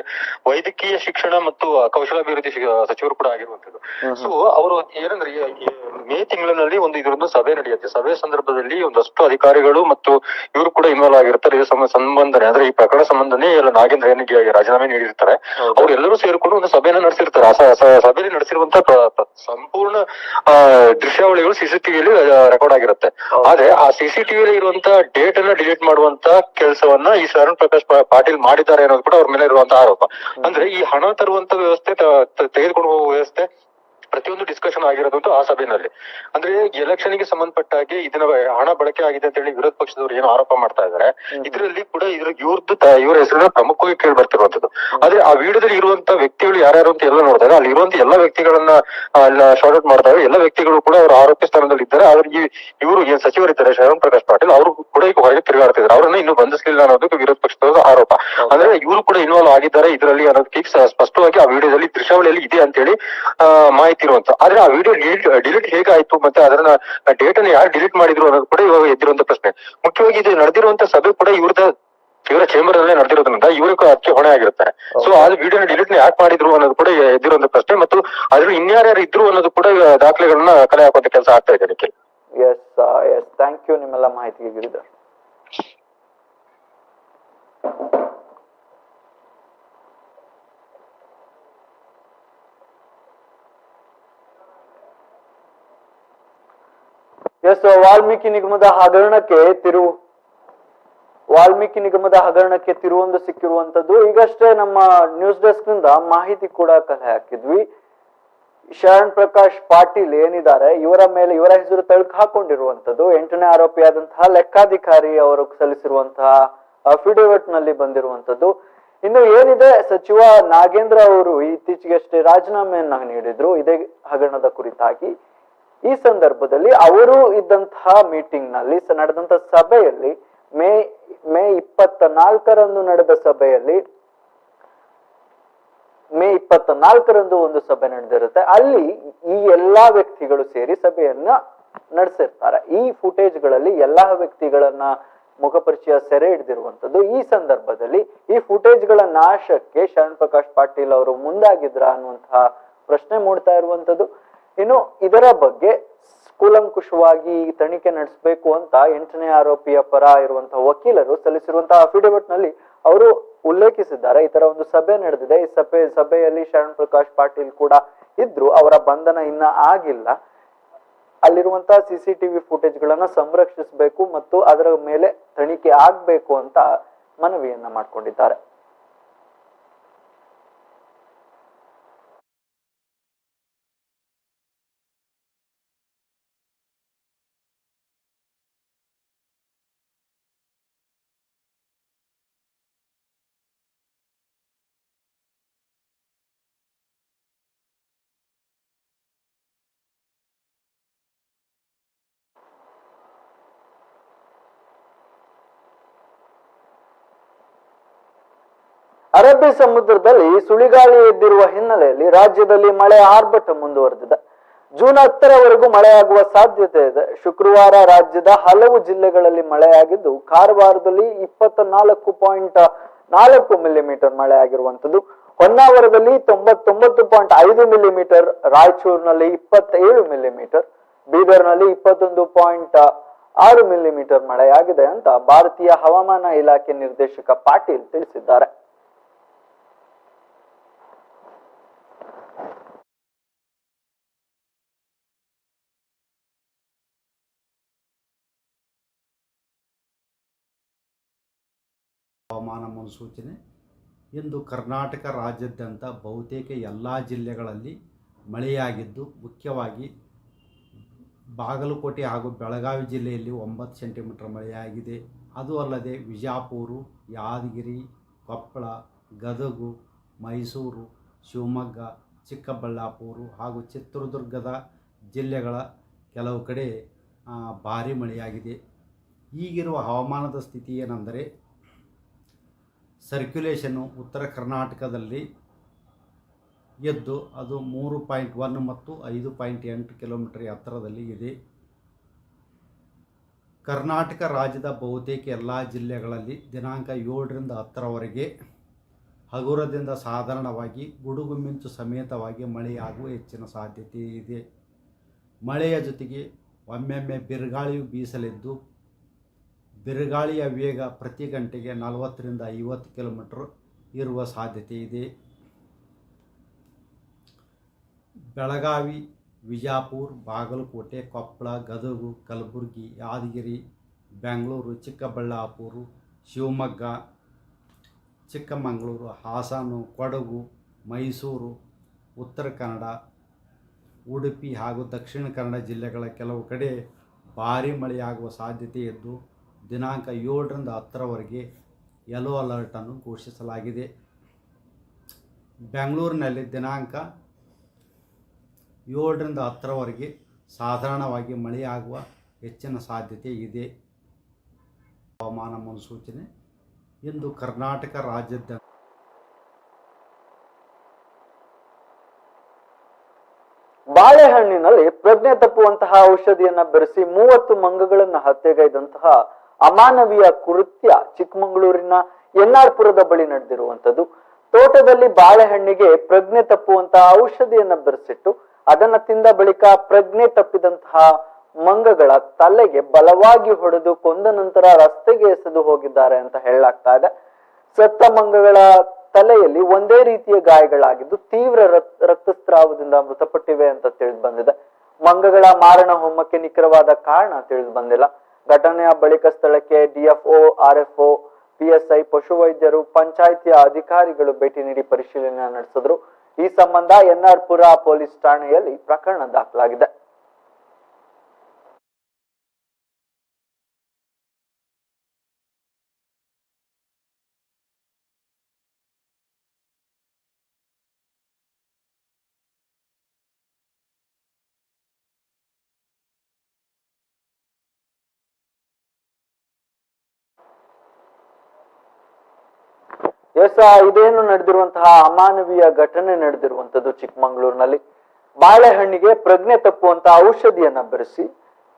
ವೈದ್ಯಕೀಯ ಶಿಕ್ಷಣ ಮತ್ತು ಕೌಶಲಾಭಿವೃದ್ಧಿ ಸಚಿವರು ಕೂಡ ಆಗಿರುವಂತದ್ದು. ಸೊ ಅವರು ಏನಂದ್ರೆ ಮೇ ತಿಂಗಳಿನಲ್ಲಿ ಒಂದು ಇದರೊಂದು ಸಭೆ ನಡೆಯುತ್ತೆ. ಸಭೆ ಸಂದರ್ಭದಲ್ಲಿ ಒಂದಷ್ಟು ಅಧಿಕಾರಿಗಳು ಮತ್ತು ಇವರು ಕೂಡ ಇನ್ವಾಲ್ವ್ ಆಗಿರ್ತಾರೆ. ಇದು ಸಂಬಂಧನೆ. ಅಂದ್ರೆ ಈ ಪ್ರಕರಣ ಸಂಬಂಧನೇ ಎಲ್ಲ ನಾಗೇಂದ್ರ ಏನಿಗೆ ರಾಜೀನಾಮೆ ನೀಡಿರ್ತಾರೆ. ಅವರೆಲ್ಲರೂ ಸೇರಿಕೊಂಡು ಒಂದು ಸಭೆಯನ್ನ ನಡೆಸಿರ್ತಾರೆ. ಆ ಸಭೆಯಲ್ಲಿ ನಡೆಸಿರುವಂತ ಪ್ರ- ಪ್ರ- ಸಂಪೂರ್ಣ ಆ, ದೃಶ್ಯಾವಳಿಗಳು ಸಿಸಿಟಿವಿಯಲ್ಲಿ ರೆಕಾರ್ಡ್ ಆಗಿರುತ್ತೆ. ಆದ್ರೆ ಆ ಸಿಸಿಟಿವಿಯಲ್ಲಿ ಇರುವಂತ ಡೇಟ್ ಅನ್ನ ಡಿಲೀಟ್ ಮಾಡುವಂತ ಕೆಲಸವನ್ನ ಈ ಶರಣ್ ಪ್ರಕಾಶ್ ಪಾಟೀಲ್ ಮಾಡಿದ್ದಾರೆ ಅನ್ನೋದು ಕೂಡ ಅವ್ರ ಮೇಲೆ ಇರುವಂತ ಆರೋಪ. ಅಂದ್ರೆ ಈ ಹಣ ತರುವಂತ ವ್ಯವಸ್ಥೆ ತೆಗೆದುಕೊಂಡು ಹೋಗುವ ವ್ಯವಸ್ಥೆ ಪ್ರತಿಯೊಂದು ಡಿಸ್ಕಷನ್ ಆಗಿರೋದು ಆ ಸಭೆಯಲ್ಲಿ ಅಂದ್ರೆ ಎಲೆಕ್ಷನ್ಗೆ ಸಂಬಂಧಪಟ್ಟ ಹಾಗೆ ಇದನ್ನ ಹಣ ಬಳಕೆ ಆಗಿದೆ ಅಂತ ಹೇಳಿ ವಿರೋಧ ಪಕ್ಷದವರು ಏನು ಆರೋಪ ಮಾಡ್ತಾ ಇದಾರೆ. ಇದರಲ್ಲಿ ಕೂಡ ಇದ್ರ ಇವ್ರದ್ದು ಇವರ ಹೆಸರನ್ನ ಪ್ರಮುಖವಾಗಿ ಕೇಳಿ ಬರ್ತಿರುವಂತದ್ದು ಆದ್ರೆ ಆ ವಿಡಿಯೋದಲ್ಲಿ ಇರುವಂತ ವ್ಯಕ್ತಿಗಳು ಯಾರ್ಯಾರು ಅಂತ ಎಲ್ಲ ನೋಡಿದಾಗ ಅಲ್ಲಿ ಇರುವಂತ ಎಲ್ಲ ವ್ಯಕ್ತಿಗಳನ್ನ ಶಾರ್ಟ್ ಔಟ್ ಮಾಡ್ತಾರೆ ಎಲ್ಲ ವ್ಯಕ್ತಿಗಳು ಕೂಡ ಅವ್ರ ಆರೋಪಿ ಸ್ಥಾನದಲ್ಲಿ ಇದ್ದಾರೆ. ಆದ್ರೆ ಇವರು ಏನ್ ಸಚಿವರಿದ್ದಾರೆ ಶರಣ್ ಪ್ರಕಾಶ್ ಪಾಟೀಲ್ ಅವರು ಕೂಡ ಈಗ ಹೊರಗೆ ತಿರುಗಾಡ್ತಿದ್ದಾರೆ. ಅವರನ್ನ ಇನ್ನೂ ಬಂಧಿಸಲಿಲ್ಲ ಅನ್ನೋದಕ್ಕೆ ವಿರೋಧ ಪಕ್ಷದವರ ಆರೋಪ. ಅಂದ್ರೆ ಇವರು ಕೂಡ ಇನ್ವಾಲ್ವ್ ಆಗಿದ್ದಾರೆ. ಇದರಲ್ಲಿ ಅನ್ನೋದಕ್ಕೆ ಸ್ಪಷ್ಟವಾಗಿ ಆ ವಿಡಿಯೋದಲ್ಲಿ ದೃಶ್ಯಾವಳಿಯಲ್ಲಿ ಇದೆ ಅಂತ ಹೇಳಿ ಆ, ಮಾಹಿತಿ ಇರುವಂತ ಆದ್ರೆ ಆ ವಿಡಿಯೋ ಡಿಲೀಟ್ ಡಿಲೀಟ್ ಹೇಗಾಯ್ತು? ಮತ್ತೆ ಅದನ್ನ ಡೇಟಾನ ಯಾರು ಡಿಲೀಟ್ ಮಾಡಿದ್ರು ಅನ್ನೋದು ಕೂಡ ಇವಾಗ ಎದ್ದಿರುವಂತ ಪ್ರಶ್ನೆ. ಮುಖ್ಯವಾಗಿ ಇದು ನಡೆದಿರುವಂತ ಸಭೆ ಕೂಡ ಇವ್ರದ ಇವರ ಚೇಂಬರ್ ಅಲ್ಲೇ ನಡೆದಿರೋದ್ರಿಂದ ಇವರು ಅದಕ್ಕೆ ಹೊಣೆ ಆಗಿರ್ತಾರೆ ಸೊ ಆ ವಿಡಿಯೋನ ಡಿಲೀಟ್ ಯಾಕೆ ಮಾಡಿದ್ರು ಅನ್ನೋದು ಕೂಡ ಎದ್ದಿರುವಂತ ಪ್ರಶ್ನೆ ಮತ್ತು ಅದ್ರ ಇನ್ಯಾರ್ಯಾರು ಇದ್ರು ಅನ್ನೋದು ಕೂಡ ದಾಖಲೆಗಳನ್ನ ಕಲೆ ಹಾಕುವಂತ ಕೆಲಸ ಆಗ್ತಾ ಇದೆ Nikhil S S thank you ನಿಮ್ಮೆಲ್ಲ ಮಾಹಿತಿಗೆ ಗಿರಿಧರ್. ಎಸ್ ವಾಲ್ಮೀಕಿ ನಿಗಮದ ಹಗರಣಕ್ಕೆ ತಿರು ವಾಲ್ಮೀಕಿ ನಿಗಮದ ಹಗರಣಕ್ಕೆ ತಿರುವೊಂದು ಸಿಕ್ಕಿರುವಂತದ್ದು. ಈಗಷ್ಟೇ ನಮ್ಮ ನ್ಯೂಸ್ ಡೆಸ್ಕ್ನಿಂದ ಮಾಹಿತಿ ಕೂಡ ಕಲೆ ಹಾಕಿದ್ವಿ. ಶರಣ್ ಪ್ರಕಾಶ್ ಪಾಟೀಲ್ ಏನಿದ್ದಾರೆ, ಇವರ ಮೇಲೆ ಇವರ ಹೆಸರು ತಳುಕು ಹಾಕೊಂಡಿರುವಂತದ್ದು. ಎಂಟನೇ ಆರೋಪಿಯಾದಂತಹ ಲೆಕ್ಕಾಧಿಕಾರಿ ಅವರು ಸಲ್ಲಿಸಿರುವಂತಹ ಅಫಿಡವಿಟ್ನಲ್ಲಿ ಬಂದಿರುವಂತದ್ದು. ಇನ್ನು ಏನಿದೆ, ಸಚಿವ ನಾಗೇಂದ್ರ ಅವರು ಇತ್ತೀಚೆಗಷ್ಟೇ ರಾಜೀನಾಮೆಯನ್ನ ನೀಡಿದ್ರು. ಇದೇ ಹಗರಣದ ಕುರಿತಾಗಿ. ಈ ಸಂದರ್ಭದಲ್ಲಿ ಅವರು ಇದ್ದಂತಹ ಮೀಟಿಂಗ್ನಲ್ಲಿ ನಡೆದಂತಹ ಸಭೆಯಲ್ಲಿ ಮೇ ಮೇ ಇಪ್ಪತ್ತ ನಾಲ್ಕರಂದು ನಡೆದ ಸಭೆಯಲ್ಲಿ, ಮೇ ಇಪ್ಪತ್ತ ನಾಲ್ಕರಂದು ಒಂದು ಸಭೆ ನಡೆದಿರುತ್ತೆ. ಅಲ್ಲಿ ಈ ಎಲ್ಲಾ ವ್ಯಕ್ತಿಗಳು ಸೇರಿ ಸಭೆಯನ್ನ ನಡೆಸಿರ್ತಾರೆ. ಈ ಫುಟೇಜ್ಗಳಲ್ಲಿ ಎಲ್ಲಾ ವ್ಯಕ್ತಿಗಳನ್ನ ಮುಖಪರಿಚಯ ಸೆರೆ ಹಿಡಿದಿರುವಂತದ್ದು ಈ ಸಂದರ್ಭದಲ್ಲಿ ಈ ಫುಟೇಜ್ಗಳ ನಾಶಕ್ಕೆ ಶರಣ್ ಪ್ರಕಾಶ್ ಪಾಟೀಲ್ ಅವರು ಮುಂದಾಗಿದ್ರ ಅನ್ನುವಂತಹ ಪ್ರಶ್ನೆ ಮೂಡ್ತಾ ಇರುವಂತದ್ದು ಇನ್ನು ಇದರ ಬಗ್ಗೆ ಕೂಲಂಕುಷವಾಗಿ ತನಿಖೆ ನಡೆಸಬೇಕು ಅಂತ ಎಂಟನೇ ಆರೋಪಿಯ ಪರ ಇರುವಂತಹ ವಕೀಲರು ಸಲ್ಲಿಸಿರುವಂತಹ ಅಫಿಡವಿಟ್ನಲ್ಲಿ ಅವರು ಉಲ್ಲೇಖಿಸಿದ್ದಾರೆ. ಈ ತರ ಒಂದು ಸಭೆ ನಡೆದಿದೆ. ಈ ಸಭೆ, ಸಭೆಯಲ್ಲಿ ಶರಣ್ ಪ್ರಕಾಶ್ ಪಾಟೀಲ್ ಕೂಡ ಇದ್ರು. ಅವರ ಬಂಧನ ಇನ್ನ ಆಗಿಲ್ಲ. ಅಲ್ಲಿರುವಂತಹ ಸಿಸಿಟಿವಿ ಫುಟೇಜ್ ಗಳನ್ನ ಸಂರಕ್ಷಿಸಬೇಕು ಮತ್ತು ಅದರ ಮೇಲೆ ತನಿಖೆ ಆಗ್ಬೇಕು ಅಂತ ಮನವಿಯನ್ನ ಮಾಡ್ಕೊಂಡಿದ್ದಾರೆ. ಅರಬ್ಬಿ ಸಮುದ್ರದಲ್ಲಿ ಸುಳಿಗಾಳಿ ಎದ್ದಿರುವ ಹಿನ್ನೆಲೆಯಲ್ಲಿ ರಾಜ್ಯದಲ್ಲಿ ಮಳೆ ಆರ್ಭಟ ಮುಂದುವರೆದಿದೆ. ಜೂನ್ ಹತ್ತರವರೆಗೂ ಮಳೆಯಾಗುವ ಸಾಧ್ಯತೆ ಇದೆ. ಶುಕ್ರವಾರ ರಾಜ್ಯದ ಹಲವು ಜಿಲ್ಲೆಗಳಲ್ಲಿ ಮಳೆಯಾಗಿದ್ದು, ಕಾರವಾರದಲ್ಲಿ ಇಪ್ಪತ್ತ ನಾಲ್ಕು ಪಾಯಿಂಟ್ ನಾಲ್ಕು ಮಿಲಿಮೀಟರ್ ಮಳೆ ಆಗಿರುವಂತದ್ದು ಹೊನ್ನಾವರದಲ್ಲಿ ತೊಂಬತ್ತೊಂಬತ್ತು ಪಾಯಿಂಟ್ ಐದು ಮಿಲಿಮೀಟರ್, ರಾಯಚೂರಿನಲ್ಲಿ ಇಪ್ಪತ್ತೇಳು ಮಿಲಿಮೀಟರ್, ಬೀದರ್ನಲ್ಲಿ ಇಪ್ಪತ್ತೊಂದು ಪಾಯಿಂಟ್ ಆರು ಮಿಲಿಮೀಟರ್ ಮಳೆಯಾಗಿದೆ ಅಂತ ಭಾರತೀಯ ಹವಾಮಾನ ಇಲಾಖೆ ನಿರ್ದೇಶಕ ಪಾಟೀಲ್ ತಿಳಿಸಿದ್ದಾರೆ. ಮುನ್ಸೂಚನೆ ಇಂದು ಕರ್ನಾಟಕ ರಾಜ್ಯಾದ್ಯಂತ ಬಹುತೇಕ ಎಲ್ಲ ಜಿಲ್ಲೆಗಳಲ್ಲಿ ಮಳೆಯಾಗಿದ್ದು, ಮುಖ್ಯವಾಗಿ ಬಾಗಲಕೋಟೆ ಹಾಗೂ ಬೆಳಗಾವಿ ಜಿಲ್ಲೆಯಲ್ಲಿ ಒಂಬತ್ತು ಸೆಂಟಿಮೀಟರ್ ಮಳೆಯಾಗಿದೆ. ಅದು ಅಲ್ಲದೆ ವಿಜಾಪುರು, ಯಾದಗಿರಿ, ಕೊಪ್ಪಳ, ಗದಗು, ಮೈಸೂರು, ಶಿವಮೊಗ್ಗ, ಚಿಕ್ಕಬಳ್ಳಾಪುರ ಹಾಗೂ ಚಿತ್ರದುರ್ಗದ ಜಿಲ್ಲೆಗಳ ಕೆಲವು ಕಡೆ ಭಾರಿ ಮಳೆಯಾಗಿದೆ. ಈಗಿರುವ ಹವಾಮಾನದ ಸ್ಥಿತಿ ಏನೆಂದರೆ ಸರ್ಕ್ಯುಲೇಷನ್ನು ಉತ್ತರ ಕರ್ನಾಟಕದಲ್ಲಿ ಎದ್ದು ಅದು ಮೂರು ಪಾಯಿಂಟ್ ಒನ್ ಮತ್ತು ಐದು ಪಾಯಿಂಟ್ ಎಂಟು ಕಿಲೋಮೀಟರ್ ಎತ್ತರದಲ್ಲಿ ಇದೆ. ಕರ್ನಾಟಕ ರಾಜ್ಯದ ಬಹುತೇಕ ಎಲ್ಲ ಜಿಲ್ಲೆಗಳಲ್ಲಿ ದಿನಾಂಕ ಏಳರಿಂದ ಹತ್ತರವರೆಗೆ ಹಗುರದಿಂದ ಸಾಧಾರಣವಾಗಿ ಗುಡುಗು ಮಿಂಚು ಸಮೇತವಾಗಿ ಮಳೆಯಾಗುವ ಹೆಚ್ಚಿನ ಸಾಧ್ಯತೆ ಇದೆ. ಮಳೆಯ ಜೊತೆಗೆ ಒಮ್ಮೆಮ್ಮೆ ಬಿರುಗಾಳಿಯು ಬೀಸಲಿದ್ದು ಬಿರುಗಾಳಿಯ ವೇಗ ಪ್ರತಿ ಗಂಟೆಗೆ ನಲವತ್ತರಿಂದ ಐವತ್ತು ಕಿಲೋಮೀಟ್ರ್ ಇರುವ ಸಾಧ್ಯತೆ ಇದೆ. ಬೆಳಗಾವಿ, ವಿಜಾಪುರ, ಬಾಗಲಕೋಟೆ, ಕೊಪ್ಪಳ, ಗದಗು, ಕಲಬುರಗಿ, ಯಾದಗಿರಿ, ಬೆಂಗಳೂರು, ಚಿಕ್ಕಬಳ್ಳಾಪುರ, ಶಿವಮೊಗ್ಗ, ಚಿಕ್ಕಮಗಳೂರು, ಹಾಸನ, ಕೊಡಗು, ಮೈಸೂರು, ಉತ್ತರ ಕನ್ನಡ, ಉಡುಪಿ ಹಾಗೂ ದಕ್ಷಿಣ ಕನ್ನಡ ಜಿಲ್ಲೆಗಳ ಕೆಲವು ಕಡೆ ಭಾರೀ ಮಳೆಯಾಗುವ ಸಾಧ್ಯತೆ ಇದ್ದು ದಿನಾಂಕ ಏಳರಿಂದ ಹತ್ತರವರೆಗೆ ಯೆಲ್ಲೋ ಅಲರ್ಟನ್ನು ಘೋಷಿಸಲಾಗಿದೆ. ಬೆಂಗಳೂರಿನಲ್ಲಿ ದಿನಾಂಕ ಏಳರಿಂದ ಹತ್ತರವರೆಗೆ ಸಾಧಾರಣವಾಗಿ ಮಳೆಯಾಗುವ ಹೆಚ್ಚಿನ ಸಾಧ್ಯತೆ ಇದೆ. ಹವಾಮಾನ ಮುನ್ಸೂಚನೆ ಇಂದು ಕರ್ನಾಟಕ ರಾಜ್ಯದ ಬಾಳೆಹಣ್ಣಿನಲ್ಲಿ ಪ್ರಜ್ಞೆ ತಪ್ಪುವಂತಹ ಔಷಧಿಯನ್ನ ಬೆರೆಸಿ ಮೂವತ್ತು ಮಂಗಗಳನ್ನು ಹತ್ಯೆಗೈದಂತಹ ಅಮಾನವೀಯ ಕೃತ್ಯ ಚಿಕ್ಕಮಗಳೂರಿನ ಎನ್ಆರ್ಪುರದ ಬಳಿ ನಡೆದಿರುವಂತದ್ದು ತೋಟದಲ್ಲಿ ಬಾಳೆಹಣ್ಣಿಗೆ ಪ್ರಜ್ಞೆ ತಪ್ಪುವಂತಹ ಔಷಧಿಯನ್ನ ಬೆರೆಸಿಟ್ಟು ಅದನ್ನ ತಿಂದ ಬಳಿಕ ಪ್ರಜ್ಞೆ ತಪ್ಪಿದಂತಹ ಮಂಗಗಳ ತಲೆಗೆ ಬಲವಾಗಿ ಹೊಡೆದು ಕೊಂದ ನಂತರ ರಸ್ತೆಗೆ ಎಸೆದು ಹೋಗಿದ್ದಾರೆ ಅಂತ ಹೇಳಲಾಗ್ತಾ ಇದೆ. ಸತ್ತ ಮಂಗಗಳ ತಲೆಯಲ್ಲಿ ಒಂದೇ ರೀತಿಯ ಗಾಯಗಳಾಗಿದ್ದು ತೀವ್ರ ರಕ್- ರಕ್ತಸ್ರಾವದಿಂದ ಮೃತಪಟ್ಟಿವೆ ಅಂತ ತಿಳಿದು ಬಂದಿದೆ. ಮಂಗಗಳ ಮಾರಣ ಹೋಮಕ್ಕೆ ನಿಖರವಾದ ಕಾರಣ ತಿಳಿದು ಬಂದಿಲ್ಲ. ಘಟನೆಯ ಬಳಿಕ ಸ್ಥಳಕ್ಕೆ ಡಿಎಫ್ಒ, ಆರ್ಎಫ್ಒ, ಪಿಎಸ್ಐ ಪಶುವೈದ್ಯರು ಪಂಚಾಯಿತಿಯ ಅಧಿಕಾರಿಗಳು ಭೇಟಿ ನೀಡಿ ಪರಿಶೀಲನೆ ನಡೆಸಿದ್ರು. ಈ ಸಂಬಂಧ ಎನ್ಆರ್ಪುರ ಪೊಲೀಸ್ ಠಾಣೆಯಲ್ಲಿ ಪ್ರಕರಣ ದಾಖಲಾಗಿದೆ. ಎಸ್ ಇದೇನು ನಡೆದಿರುವಂತಹ ಅಮಾನವೀಯ ಘಟನೆ ನಡೆದಿರುವಂತದ್ದು ಚಿಕ್ಕಮಗಳೂರಿನಲ್ಲಿ? ಬಾಳೆಹಣ್ಣಿಗೆ ಪ್ರಜ್ಞೆ ತಪ್ಪುವಂತಹ ಔಷಧಿಯನ್ನ ಬೆರೆಸಿ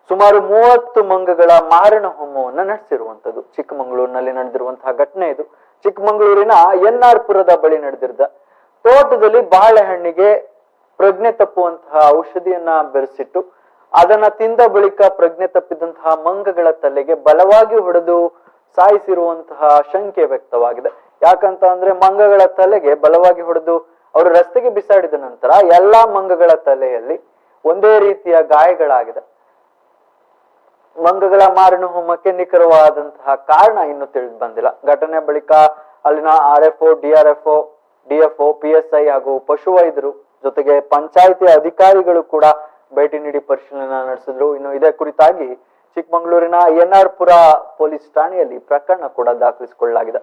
ಸುಮಾರು ಮೂವತ್ತು ಮಂಗಗಳ ಮಾರಣ ಹೋಮವನ್ನ ನಡೆಸಿರುವಂತದ್ದು ಚಿಕ್ಕಮಗಳೂರಿನಲ್ಲಿ ನಡೆದಿರುವಂತಹ ಘಟನೆ ಇದು. ಚಿಕ್ಕಮಗಳೂರಿನ ಎನ್ ಆರ್ ಪುರದ ಬಳಿ ನಡೆದಿದ್ದ ತೋಟದಲ್ಲಿ ಬಾಳೆಹಣ್ಣಿಗೆ ಪ್ರಜ್ಞೆ ತಪ್ಪುವಂತಹ ಔಷಧಿಯನ್ನ ಬೆರೆಸಿಟ್ಟು ಅದನ್ನ ತಿಂದ ಬಳಿಕ ಪ್ರಜ್ಞೆ ತಪ್ಪಿದಂತಹ ಮಂಗಗಳ ತಲೆಗೆ ಬಲವಾಗಿ ಹೊಡೆದು ಸಾಯಿಸಿರುವಂತಹ ಶಂಕೆ ವ್ಯಕ್ತವಾಗಿದೆ. ಯಾಕಂತ ಅಂದ್ರೆ ಮಂಗಗಳ ತಲೆಗೆ ಬಲವಾಗಿ ಹೊಡೆದು ಅವರು ರಸ್ತೆಗೆ ಬಿಸಾಡಿದ ನಂತರ ಎಲ್ಲಾ ಮಂಗಗಳ ತಲೆಯಲ್ಲಿ ಒಂದೇ ರೀತಿಯ ಗಾಯಗಳಾಗಿದೆ. ಮಂಗಗಳ ಮಾರಣ ಹೋಮಕ್ಕೆ ನಿಖರವಾದಂತಹ ಕಾರಣ ಇನ್ನು ತಿಳಿದು ಬಂದಿಲ್ಲ. ಘಟನೆ ಬಳಿಕ ಅಲ್ಲಿನ R F O P DFO PSI ಹಾಗೂ ಪಶುವೈದ್ಯರು ಜೊತೆಗೆ ಪಂಚಾಯಿತಿ ಅಧಿಕಾರಿಗಳು ಕೂಡ ಭೇಟಿ ನೀಡಿ ಪರಿಶೀಲನೆ ನಡೆಸಿದ್ರು. ಇನ್ನು ಇದೇ ಕುರಿತಾಗಿ ಚಿಕ್ಕಮಗಳೂರಿನ ಎನ್ ಆರ್ ಪುರ ಪೊಲೀಸ್ ಠಾಣೆಯಲ್ಲಿ ಪ್ರಕರಣ ಕೂಡ ದಾಖಲಿಸಿಕೊಳ್ಳಲಾಗಿದೆ.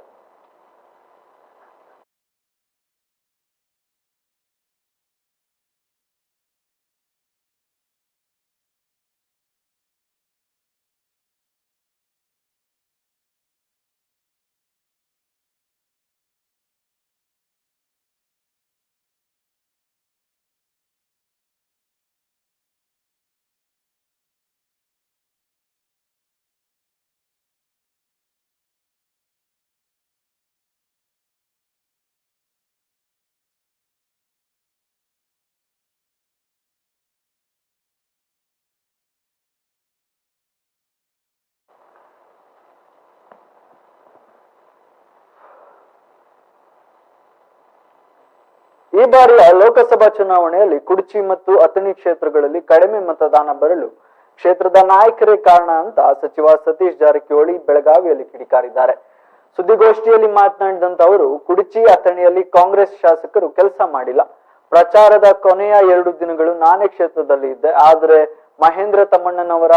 ಈ ಬಾರಿಯ ಲೋಕಸಭಾ ಚುನಾವಣೆಯಲ್ಲಿ ಕುಡ್ಚಿ ಮತ್ತು ಅಥಣಿ ಕ್ಷೇತ್ರಗಳಲ್ಲಿ ಕಡಿಮೆ ಮತದಾನ ಬರಲು ಕ್ಷೇತ್ರದ ನಾಯಕರೇ ಕಾರಣ ಅಂತ ಸಚಿವ ಸತೀಶ್ ಜಾರಕಿಹೊಳಿ ಬೆಳಗಾವಿಯಲ್ಲಿ ಕಿಡಿಕಾರಿದ್ದಾರೆ. ಸುದ್ದಿಗೋಷ್ಠಿಯಲ್ಲಿ ಮಾತನಾಡಿದಂತ ಅವರು, ಕುಡಚಿ, ಅಥಣಿಯಲ್ಲಿ ಕಾಂಗ್ರೆಸ್ ಶಾಸಕರು ಕೆಲಸ ಮಾಡಿಲ್ಲ. ಪ್ರಚಾರದ ಕೊನೆಯ ಎರಡು ದಿನಗಳು ನಾನೇ ಕ್ಷೇತ್ರದಲ್ಲಿ ಇದ್ದೆ. ಆದ್ರೆ ಮಹೇಂದ್ರ ತಮ್ಮಣ್ಣನವರ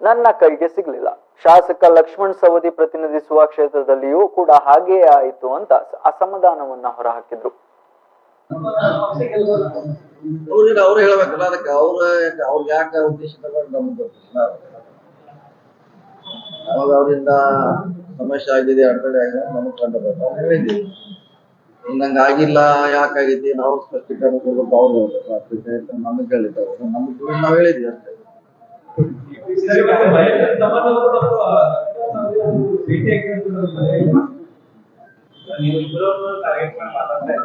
ನನ್ನ ಕೈಗೆ ಸಿಗ್ಲಿಲ್ಲ. ಶಾಸಕ ಲಕ್ಷ್ಮಣ್ ಸವದಿ ಪ್ರತಿನಿಧಿಸುವ ಕ್ಷೇತ್ರದಲ್ಲಿಯೂ ಕೂಡ ಹಾಗೆಯೇ ಆಯಿತು ಅಂತ ಅಸಮಾಧಾನವನ್ನ ಹೊರಹಾಕಿದ್ರು. ಅವ್ರಿಗೆ ಅವ್ರು ಹೇಳ್ಬೇಕಲ್ಲ, ಅದಕ್ಕೆ ಅವ್ರ ಅವ್ರಿಗೆ ಯಾಕೆ ಉದ್ದೇಶ ತಗೊಂಡು ಅವಾಗ ಅವರಿಂದ ಸಮಸ್ಯೆ ಆಗಿದೆ ಅಡೆತಡೆ ಆಗಿದೆ ನಮಗ್ ಕಂಡು ಬರ್ತಾರೆ ಹೇಳಿದ್ವಿ. ನಂಗೆ ಆಗಿಲ್ಲ ಯಾಕಾಗೈತಿ ನಾವು ಸ್ಪಷ್ಟೀಕರಣ ಕೊಡ್ಬೇಕು, ಅವ್ರು ನಮಗ್ ಹೇಳಿದ್ದಾರೆ ನಮಗೆ ನಾವು ಹೇಳಿದ್ವಿ ಅಷ್ಟೇ.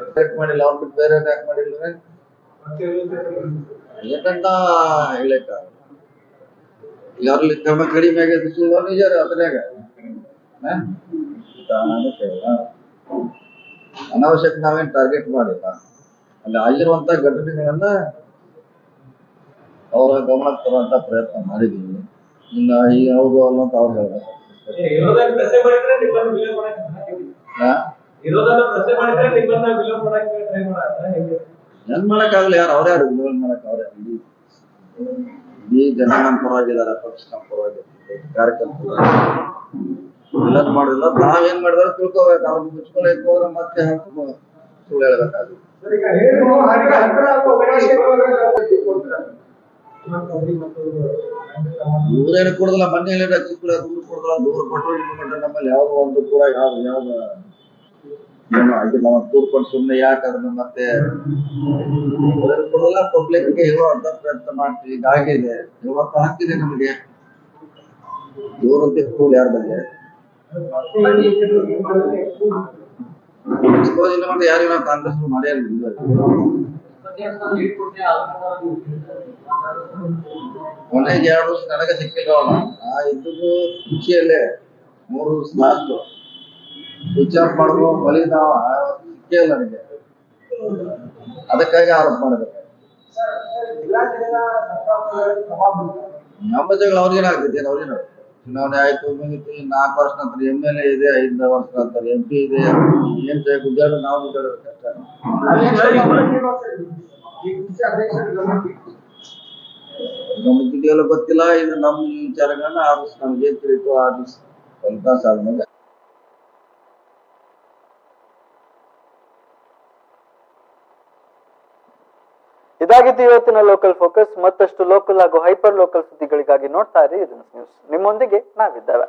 ಟಾರ್ಗೆಟ್ ಮಾಡಿಲ್ಲ ಅವ್ರು ಬಿಟ್ಟು ಬೇರೆ ಯಾಕೆ ಮಾಡಿಲ್ಲ ಏನಂತ ಹೇಳಕ್ಕ ಯಾರಲ್ಲಿ ಕ್ರಮ ಕಡಿಮೆ ಆಗೈತೆ ಸುಳ್ಳು ನಿಜ ರೀ ಅದ್ರಾಗ. ಅನಾವಶ್ಯಕ ನಾವೇನ್ ಟಾರ್ಗೆಟ್ ಮಾಡಿಲ್ಲ. ಅಲ್ಲಿ ಆಗಿರುವಂತ ಘಟನೆಗಳನ್ನ ಅವರ ಗಮನಕ್ಕೆ ತರುವಂತ ಪ್ರಯತ್ನ ಮಾಡಿದೀವಿ. ಇನ್ನ ಈಗ ಹೌದು ಅಲ್ಲ ಅಂತ ಅವ್ರು ಹೇಳ್ಬೇಕು. ಏನ್ ಮಾಡಕ್ಕಾಗಲ್ಲ ಯಾರು? ಅವ್ರ ಯಾರು? ವಿಲೋನ್ ಮಾಡಕ್ ಅವ್ರ ಇಡೀ ಇಡೀ ಜನ ನಮ್ಮ ಪರವಾಗಿದಾರ ಪಕ್ಷ ನಮ್ಮ ಪರವಾಗಿದ್ದಾರೆ. ಮಾಡಿಲ್ಲ ನಾವೇನ್ ಮಾಡಿದಾರ ತಿಳ್ಕೋಬೇಕು. ಅವ್ರು ಮುಚ್ಕೊಳಕ್ ಹೋದ್ರೆ ಮತ್ತೆ ಸುಳ್ಳು ಹೇಳ್ಬೇಕಾಗುತ್ತೆ. ದೂರೇನು ಕೊಡೋದಿಲ್ಲ. ಮೊನ್ನೆ ಹೇಳಿದ ಚಿಕ್ಕ ಕೊಡೋದಿಲ್ಲ. ಕೊಟ್ಟರೆ. ನಮ್ಮಲ್ಲಿ ಯಾವ್ದೋ ಒಂದು ಕೂಡ ಯಾವ್ದು ಯಾವ್ದು ಏನು ಸುಮ್ಮನೆ ಯಾಕೆ ಮತ್ತೆ ಕೊಡಲ್ಲ ಕೊಡ್ಲಿಕ್ಕೆ ಅಂತ ಪ್ರಯತ್ನ ಮಾಡ್ತೀವಿ. ಆಗಿದೆ ಇವತ್ತು ಹಾಕಿದೆ ನಮಗೆ. ದೂರ ಕೂಡ ಯಾರ ಬಗ್ಗೆ ಯಾರಿಗೂ ಕಾಂಗ್ರೆಸ್ ಕೊನೆಗೆ ಎರಡು ವರ್ಷ ನನಗೆ ಸಿಕ್ಕಿಲ್ಲ ಇದ್ದು ಖುಷಿಯಲ್ಲೇ ಮೂರು ವರ್ಷ ಲಾಸ್ಟ್ ಸ್ವಿಚ್ ಮಾಡುವ ಬಲಿ ನಾವು ಸಿಕ್ಕೇ ಇಲ್ಲ ನನಗೆ. ಅದಕ್ಕಾಗಿ ಆರೋಪ ಮಾಡಬೇಕು ನಮ್ಮ ಜಗಳ ಅವ್ರಿಗೇನಾಗ್ತೈತಿ ಏನು ಅವ್ರಿಗೇನು ಚುನಾವಣೆ ಆಯ್ತು, ಮುಗಿತು ನಾಲ್ಕು ವರ್ಷ ನಂತರ ಎಂ ಎಲ್ ಎ ಇದೆ ಐದು ವರ್ಷ ನಂತರ ಎಂ ಪಿ ಇದೆ. ಏನ್ ಗುದ್ದಾಡು ನಾವು ಗುದ್ದಾಡಬೇಕಷ್ಟೇ ಜಿಲ್ಲೆಯಲ್ಲೂ ಗೊತ್ತಿಲ್ಲ, ಇದು ನಮ್ಮ ವಿಚಾರಗಳನ್ನ ಆ ದಿವಸ ನಮ್ಗೆ ತಿಳಿತು ಆ ದಿವಸ ಫಲಿತಾಂಶ ಆದ್ಮೇಲೆ. ಇದಾಗಿತ್ತು ಇವತ್ತಿನ ಲೋಕಲ್ ಫೋಕಸ್ ಮತ್ತಷ್ಟು ಲೋಕಲ್ ಹಾಗೂ ಹೈಪರ್ ಲೋಕಲ್ ಸುದ್ದಿಗಳಿಗಾಗಿ ನೋಡ್ತಾ ಇರಿ ನ್ಯೂಸ್ ನಿಮ್ಮೊಂದಿಗೆ ನಾವಿದ್ದೇವೆ.